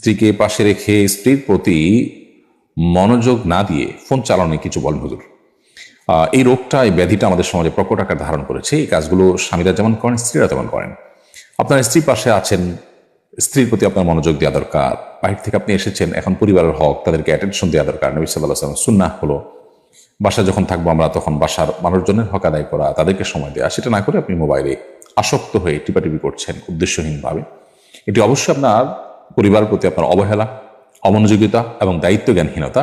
স্ত্রীকে পাশে রেখে স্ত্রীর প্রতি মনোযোগ না দিয়ে ফোন চালানো কিছু বলেন হুজুর। এই রোগটা, এই ব্যাধিটা আমাদের সমাজে প্রকট আকার ধারণ করেছে। এই কাজগুলো স্বামীরা যেমন করেন, স্ত্রীরা তেমন করেন। আপনার স্ত্রী পাশে আছেন, স্ত্রীর প্রতি আপনার মনোযোগ দেওয়া দরকার। বাহির থেকে আপনি এসেছেন, এখন পরিবারের হক, তাদেরকে অ্যাটেনশন দেওয়া দরকার। নবী সাল্লাহ সাল্লাম সুন্নাহ হলো, বাসায় যখন থাকব আমরা তখন বাসার মানুষজনের হক আদায় করা, তাদেরকে সময় দেওয়া সেটা না করে আপনি মোবাইলে আসক্ত হয়ে টিপাটিপি করছেন উদ্দেশ্যহীনভাবে। এটি অবশ্যই আপনার পরিবারের প্রতি আপনার অবহেলা, অমনোযোগিতা এবং দায়িত্ব জ্ঞানহীনতা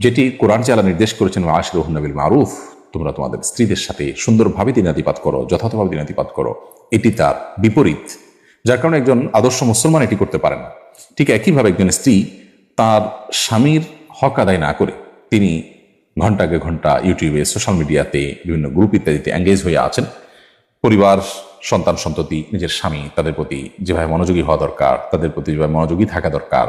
যেটি কোরআন চালা নির্দেশ করেছেন আশির রহনবিল মারুফ তোমরা তোমাদের স্ত্রীদের সাথে সুন্দরভাবে দিনাতিপাত করো, যথাযথভাবে দিনাতিপাত করো। এটি তার বিপরীত, যার কারণে একজন আদর্শ মুসলমান এটি করতে পারে না। ঠিক একইভাবে একজন স্ত্রী তার স্বামীর হক আদায় না করে তিনি ঘন্টাকে ঘণ্টা ইউটিউবে, সোশ্যাল মিডিয়াতে, বিভিন্ন গ্রুপ ইত্যাদিতে এঙ্গেজ হয়ে আছেন। পরিবার সন্তান সন্ততি, নিজের স্বামী, তাদের প্রতি যেভাবে মনোযোগী হওয়া দরকার, তাদের প্রতি যেভাবে মনোযোগী থাকা দরকার,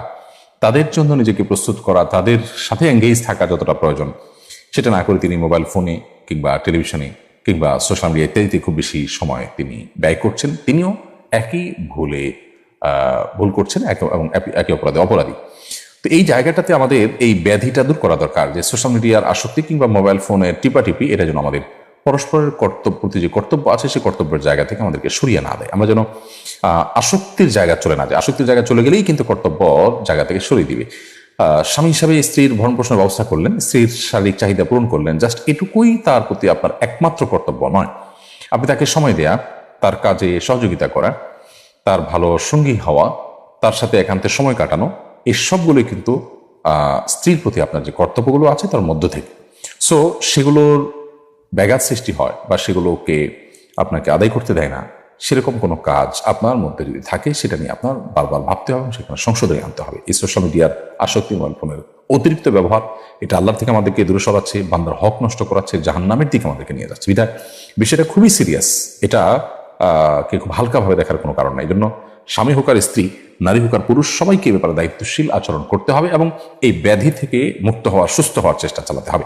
তাদের জন্য নিজেকে প্রস্তুত করা, তাদের সাথে এঙ্গেজ থাকা যতটা প্রয়োজন, সেটা না করে তিনি মোবাইল ফোনে কিংবা টেলিভিশনে কিংবা সোশ্যাল মিডিয়া ইত্যাদিতে খুব বেশি সময় তিনি ব্যয় করছেন। তিনিও একই ভুলে ভুল করছেন এবং একই অপরাধে অপরাধী। তো এই জায়গাটাতে আমাদের এই ব্যাধিটা দূর করা দরকার যে সোশ্যাল মিডিয়ার আসক্তি কিংবা মোবাইল ফোনের টিপাটিপি, এটা যেন আমাদের পরস্পরের কর্তব্য, প্রতি যে কর্তব্য আছে সেই কর্তব্যের জায়গা থেকে আমাদেরকে সরিয়ে না দেয়। আমরা যেন আসক্তির জায়গা চলে না যায়। আসক্তির জায়গা চলে গেলেই কিন্তু কর্তব্য জায়গা থেকে সরিয়ে দিবে। স্বামী হিসাবে স্ত্রীর ভরণ পোষণের ব্যবস্থা করলেন, স্ত্রীর শারীরিক চাহিদা পূরণ করলেন, জাস্ট এটুকুই তার প্রতি আপনার একমাত্র কর্তব্য নয়। আপনি তাকে সময় দেয়া, তার কাজে সহযোগিতা করা, তার ভালো সঙ্গী হওয়া, তার সাথে একান্তে সময় কাটানো, এই সবগুলোই কিন্তু স্ত্রীর প্রতি আপনার যে কর্তব্যগুলো আছে, তার মধ্য থেকে। সো সেগুলোর ব্যাঘাত সৃষ্টি হয় বা সেগুলোকে আপনাকে আদায় করতে দেয় না, সেরকম কোনো কাজ আপনার মধ্যে যদি থাকে, সেটা নিয়ে আপনার বারবার ভাবতে হবে সেখানে সংশোধনে আনতে হবে। এই সোশ্যাল মিডিয়ার আসক্তি মোবাইল ফোনের অতিরিক্ত ব্যবহার, এটা আল্লাহর থেকে আমাদেরকে দূরে সরাচ্ছে, বান্দার হক নষ্ট করাচ্ছে, জাহান্নামের দিকে আমাদেরকে নিয়ে যাচ্ছে। বিধায় বিষয়টা খুবই সিরিয়াস এটা কে খুব হালকাভাবে দেখার কোনো কারণ নাই। এই জন্য স্বামী হোক আর স্ত্রী, নারী হোক আর পুরুষ, সবাইকে এ ব্যাপারে দায়িত্বশীল আচরণ করতে হবে এবং এই ব্যাধি থেকে মুক্ত হওয়ার সুস্থ হওয়ার চেষ্টা চালাতে হবে।